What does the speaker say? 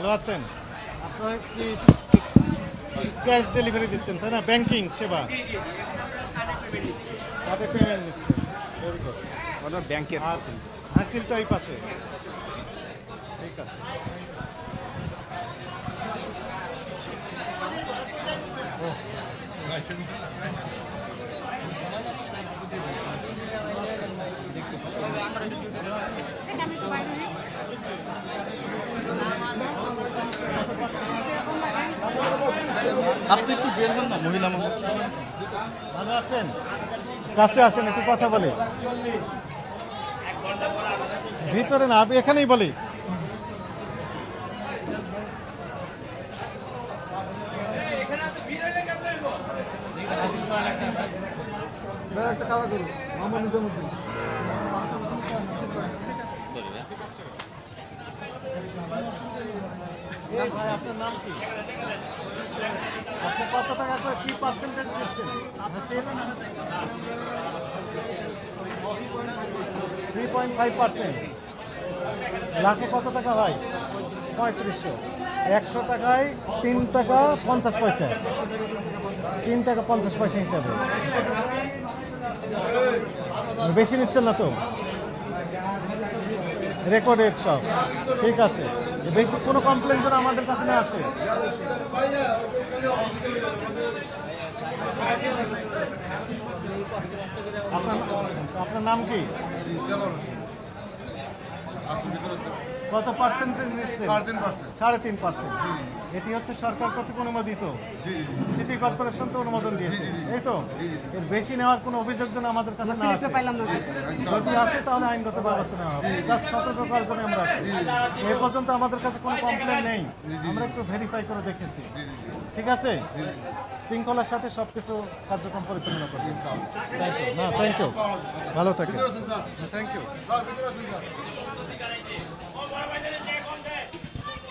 ভালো আছেন? আপনারা কি ক্যাশ ডেলিভারি দিচ্ছেন তাই না? ব্যাংকিং সেবা। পেমেন্ট নিচ্ছেন। ভেরি গুড ওনার ব্যাংকের আর হাসিলটা ওই পাশে। ঠিক আছে। আপনি একটু বের হন না মহিলা মানুষ ভালো আছেন? কাছে আসেন একটু কথা বলে। ভিতরে না এখানেই বলি। একটা কালা করুন। এই ভাই, কত টাকা থ্রি পয়েন্ট ফাইভ পার্সেন্ট লাখে কত টাকা? হয় পঁয়ত্রিশশো একশো টাকায় তিন টাকা পঞ্চাশ পয়সা। তিন টাকা পঞ্চাশ পয়সা হিসাবে। বেশি নিচ্ছেন না তো? রেকর্ডেড সব। ঠিক আছে। বেশি কোনো কমপ্লেন যেন আমাদের কাছে না আসে। আপনার নাম কি? কত পার্সেন্টেজ নিচ্ছে সাড়ে তিন পার্সেন্ট সাড়ে তিন পার্সেন্ট এটি হচ্ছে সরকার কর্তৃক অনুমোদিত। সিটি কর্পোরেশন তো অনুমোদন দিয়েছে। এই তো? এর বেশি নেওয়ার কোনো অভিযোগ যেন আমাদের কাছে না আসে। যদি আসে তাহলে আইনগত ব্যবস্থা নেওয়া হবে। জাস্ট সতর্ক করার জন্য আমরা আসছি। এ পর্যন্ত আমাদের কাছে কোনো কমপ্লেন নেই। আমরা একটু ভেরিফাই করে দেখেছি। ঠিক আছে? শৃঙ্খলার সাথে সবকিছু কার্যক্রম পরিচালনা করবে। থ্যাংক ইউ না থ্যাংক ইউ ভালো থাকেন। স্যার। Thank you